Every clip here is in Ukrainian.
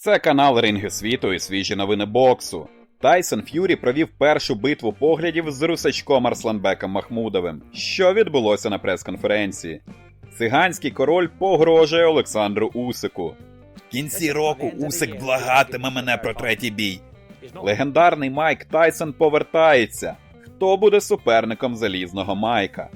Це канал Ринги світу і свіжі новини боксу. Тайсон Ф'юрі провів першу битву поглядів з русачком Арсланбеком Махмудовим, що відбулося на прес-конференції. Циганський король погрожує Олександру Усику. В кінці року Усик благатиме мене про третій бій. Легендарний Майк Тайсон повертається. Хто буде суперником залізного Майка?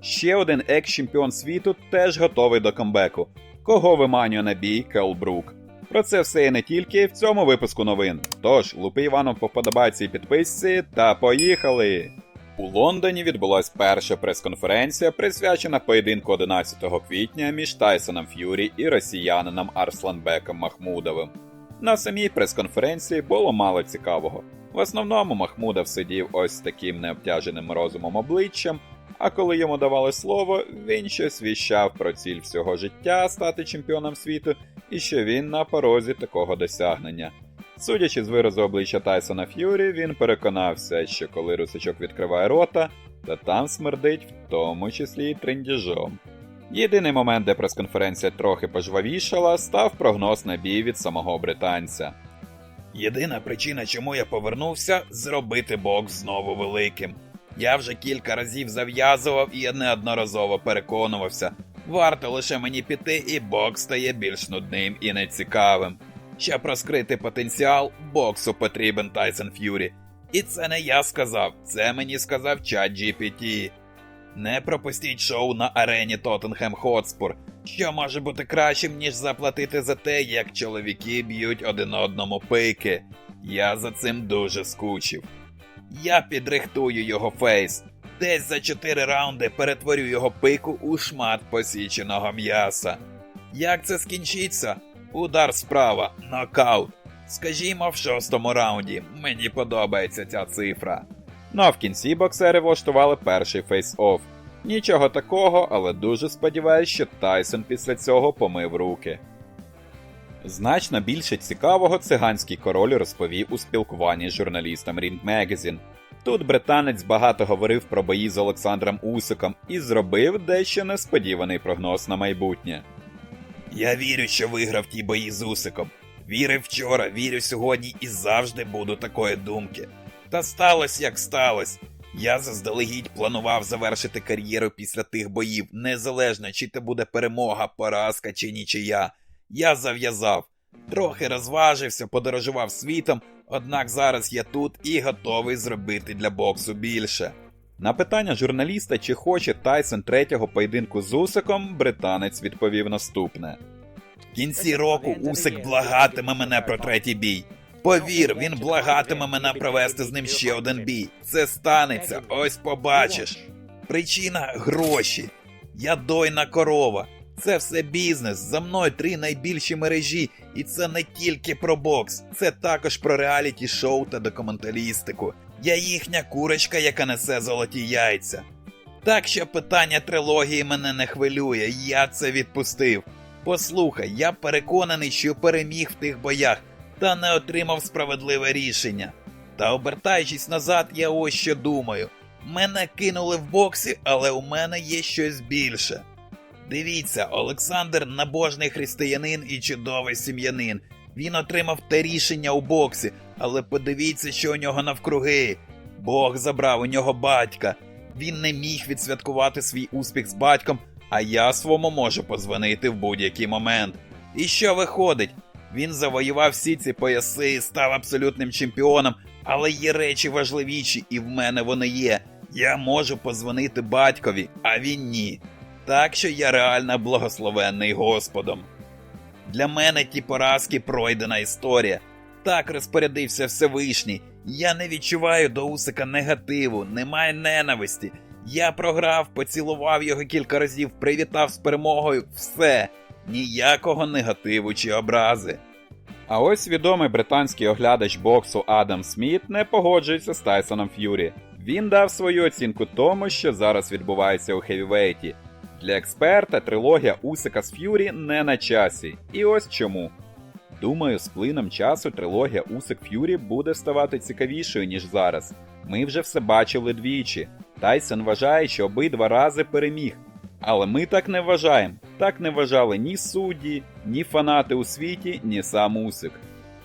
Ще один екс-чемпіон світу теж готовий до камбеку. Кого виманює на бій Кел Брук? Про це все і не тільки в цьому випуску новин. Тож, лупи Іваном по вподобайці і підписці та поїхали! У Лондоні відбулась перша прес-конференція, присвячена поєдинку 11 квітня між Тайсоном Ф'юрі і росіянином Арсланбеком Махмудовим. На самій прес-конференції було мало цікавого. В основному Махмудов сидів ось таким необтяженим розумом обличчям, а коли йому давали слово, він щось віщав про ціль всього життя стати чемпіоном світу і що він на порозі такого досягнення. Судячи з виразу обличчя Тайсона Ф'юрі, він переконався, що коли русачок відкриває рота, то там смердить в тому числі і триндіжом. Єдиний момент, де прес-конференція трохи пожвавішала, став прогноз на бій від самого британця. Єдина причина, чому я повернувся, зробити бокс знову великим. Я вже кілька разів зав'язував і неодноразово переконувався. Варто лише мені піти, і бокс стає більш нудним і нецікавим. Щоб розкрити потенціал, боксу потрібен Тайсон Ф'юрі. І це не я сказав, це мені сказав чат GPT. Не пропустіть шоу на арені Тоттенхем Хотспур, що може бути кращим, ніж заплатити за те, як чоловіки б'ють один одному пики. Я за цим дуже скучив. Я підрихтую його фейс. Десь за 4 раунди перетворю його пику у шмат посіченого м'яса. Як це скінчиться? Удар справа, нокаут. Скажімо, в шостому раунді. Мені подобається ця цифра. Ну а в кінці боксери влаштували перший фейс-офф. Нічого такого, але дуже сподіваюсь, що Тайсон після цього помив руки. Значно більше цікавого циганський король розповів у спілкуванні з журналістом Ring Magazine. Тут британець багато говорив про бої з Олександром Усиком і зробив дещо несподіваний прогноз на майбутнє. Я вірю, що виграв ті бої з Усиком. Вірив вчора, вірю сьогодні і завжди буду такої думки. Та сталося, як сталося. Я заздалегідь планував завершити кар'єру після тих боїв, незалежно чи це буде перемога, поразка чи нічия. Я зав'язав. Трохи розважився, подорожував світом, однак зараз я тут і готовий зробити для боксу більше. На питання журналіста, чи хоче Тайсон третього поєдинку з Усиком, британець відповів наступне: В кінці року Усик благатиме мене про третій бій. Повір, він благатиме мене провести з ним ще один бій. Це станеться, ось побачиш. Причина гроші. Я дойна корова. Це все бізнес. За мною три найбільші мережі, і це не тільки про бокс, це також про реаліті шоу та документалістику. Я їхня курочка, яка несе золоті яйця. Так що питання трилогії мене не хвилює, я це відпустив. Послухай, я переконаний, що переміг в тих боях та не отримав справедливе рішення. Та обертаючись назад, я ось що думаю. Мене кинули в боксі, але у мене є щось більше. Дивіться, Олександр набожний християнин і чудовий сім'янин. Він отримав те рішення у боксі, але подивіться, що у нього навкруги. Бог забрав у нього батька. Він не міг відсвяткувати свій успіх з батьком, а я свому можу позвонити в будь-який момент. І що виходить? Він завоював всі ці пояси, став абсолютним чемпіоном, але є речі важливіші, і в мене вони є. Я можу позвонити батькові, а він ні. Так що я реально благословенний Господом. Для мене ті поразки пройдена історія. Так розпорядився Всевишній. Я не відчуваю до Усика негативу, немає ненависті. Я програв, поцілував його кілька разів, привітав з перемогою, все, ніякого негативу чи образи. А ось відомий британський оглядач боксу Адам Сміт не погоджується з Тайсоном Ф'юрі. Він дав свою оцінку тому, що зараз відбувається у хевівейті. Для експерта трилогія Усика з Ф'юрі не на часі. І ось чому. Думаю, з плином часу трилогія Усик Ф'юрі буде ставати цікавішою, ніж зараз. Ми вже все бачили двічі. Тайсон вважає, що обидва рази переміг. Але ми так не вважаємо. Так не вважали ні судді, ні фанати у світі, ні сам Усик.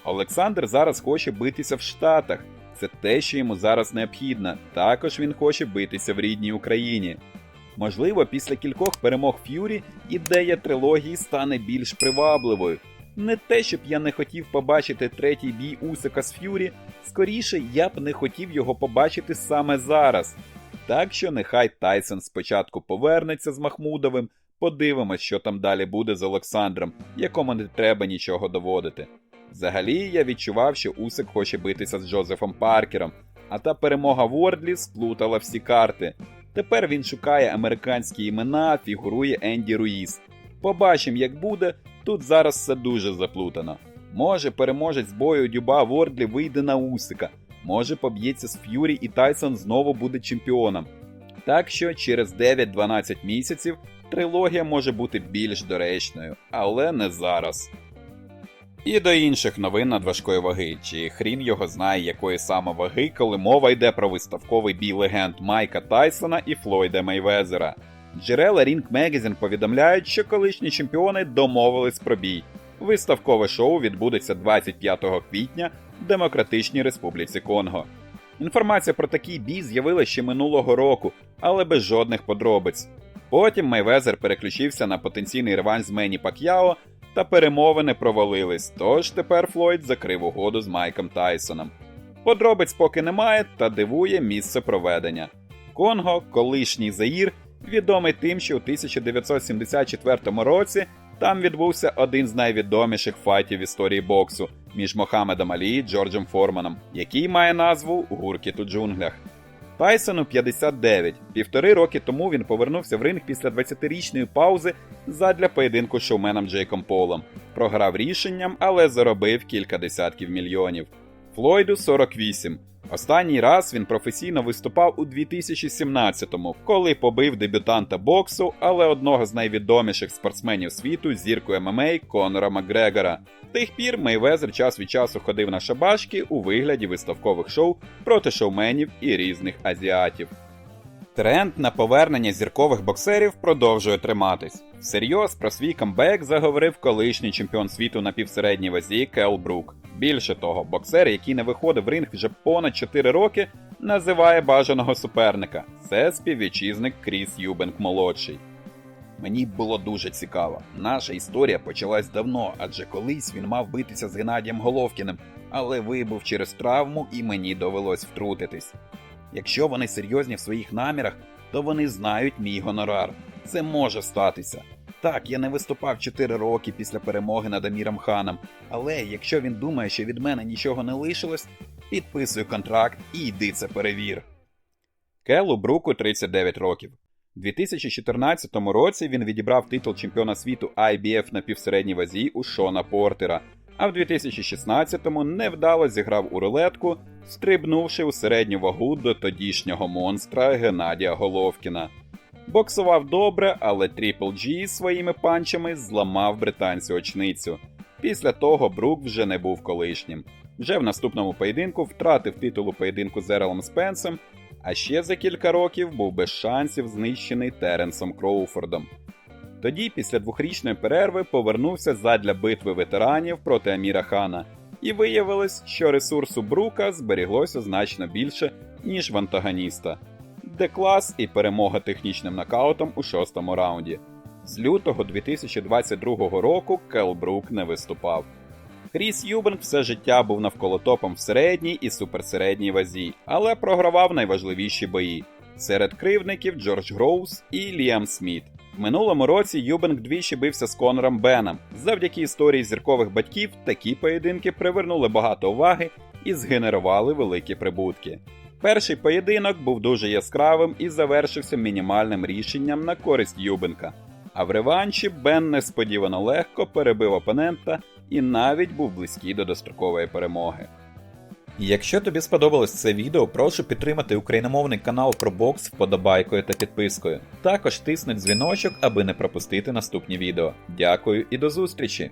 Олександр зараз хоче битися в Штатах. Це те, що йому зараз необхідно. Також він хоче битися в рідній Україні. Можливо, після кількох перемог Ф'юрі ідея трилогії стане більш привабливою. Не те, щоб я не хотів побачити третій бій Усика з Ф'юрі, скоріше я б не хотів його побачити саме зараз. Так що нехай Тайсон спочатку повернеться з Махмудовим, подивимось, що там далі буде з Олександром, якому не треба нічого доводити. Взагалі я відчував, що Усик хоче битися з Джозефом Паркером, а та перемога в Ордлі сплутала всі карти. Тепер він шукає американські імена, фігурує Енді Руїс. Побачимо, як буде. Тут зараз все дуже заплутано. Може, переможець бою Дюба в Ордлі вийде на Усика, може поб'ється з Ф'юрі і Тайсон знову буде чемпіоном. Так що через 9-12 місяців трилогія може бути більш доречною, але не зараз. І до інших новин надважкої ваги, чи хрін його знає, якої саме ваги, коли мова йде про виставковий бій легенд Майка Тайсона і Флойда Мейвезера. Джерела Ring Magazine повідомляють, що колишні чемпіони домовились про бій. Виставкове шоу відбудеться 25 квітня в Демократичній Республіці Конго. Інформація про такий бій з'явилася ще минулого року, але без жодних подробиць. Потім Мейвезер переключився на потенційний реванш з Мені Пак'яо, та перемовини провалились, тож тепер Флойд закрив угоду з Майком Тайсоном. Подробиць поки немає, та дивує місце проведення. Конго, колишній Заїр, відомий тим, що у 1974 році там відбувся один з найвідоміших файтів в історії боксу між Мохамедом Алі і Джорджем Форманом, який має назву Гуркіт у джунглях. Тайсону 59. Півтори роки тому він повернувся в ринг після 20-річної паузи задля поєдинку з шоуменом Джейком Полом. Програв рішенням, але заробив кілька десятків мільйонів. Флойду 48. Останній раз він професійно виступав у 2017-му, коли побив дебютанта боксу, але одного з найвідоміших спортсменів світу зірку ММА Конора Макгрегора. Тих пір Мейвезер час від часу ходив на шабашки у вигляді виставкових шоу проти шоуменів і різних азіатів. Тренд на повернення зіркових боксерів продовжує триматись. Всерйоз про свій камбек заговорив колишній чемпіон світу на півсередній вазі Кел Брук. Більше того, боксер, який не виходив в ринг вже понад 4 роки, називає бажаного суперника. Це співвітчизник Кріс Юбенк молодший. Мені було дуже цікаво. Наша історія почалась давно, адже колись він мав битися з Геннадієм Головкіним, але вибув через травму і мені довелось втрутитись. Якщо вони серйозні в своїх намірах, то вони знають мій гонорар. Це може статися. Так, я не виступав 4 роки після перемоги над Аміром Ханом, але якщо він думає, що від мене нічого не лишилось, підписуй контракт і йди це перевір. Келу Бруку 39 років. У 2014 році він відібрав титул чемпіона світу IBF на півсередній вазі у Шона Портера, а в 2016-му невдало зіграв у рулетку, стрибнувши у середню вагу до тодішнього монстра Геннадія Головкіна. Боксував добре, але Трипл G своїми панчами зламав британцю очницю. Після того Брук вже не був колишнім. Вже в наступному поєдинку втратив титул у поєдинку з Ерелом Спенсом, а ще за кілька років був без шансів знищений Теренсом Кроуфордом. Тоді, після двохрічної перерви, повернувся задля битви ветеранів проти Аміра Хана, і виявилось, що ресурсу Брука зберіглося значно більше, ніж в антагоніста. Деклас і перемога технічним нокаутом у шостому раунді. З лютого 2022 року Кел Брук не виступав. Кріс Юбенк все життя був навколо топом в середній і суперсередній вазі, але програвав найважливіші бої. Серед кривдників Джордж Гроус і Ліам Сміт. В минулому році Юбенк двічі бився з Конором Беном. Завдяки історії зіркових батьків такі поєдинки привернули багато уваги і згенерували великі прибутки. Перший поєдинок був дуже яскравим і завершився мінімальним рішенням на користь Юбенка. А в реванші Бен несподівано легко перебив опонента і навіть був близький до дострокової перемоги. Якщо тобі сподобалось це відео, прошу підтримати україномовний канал про бокс вподобайкою та підпискою. Також тисни дзвіночок, аби не пропустити наступні відео. Дякую і до зустрічі!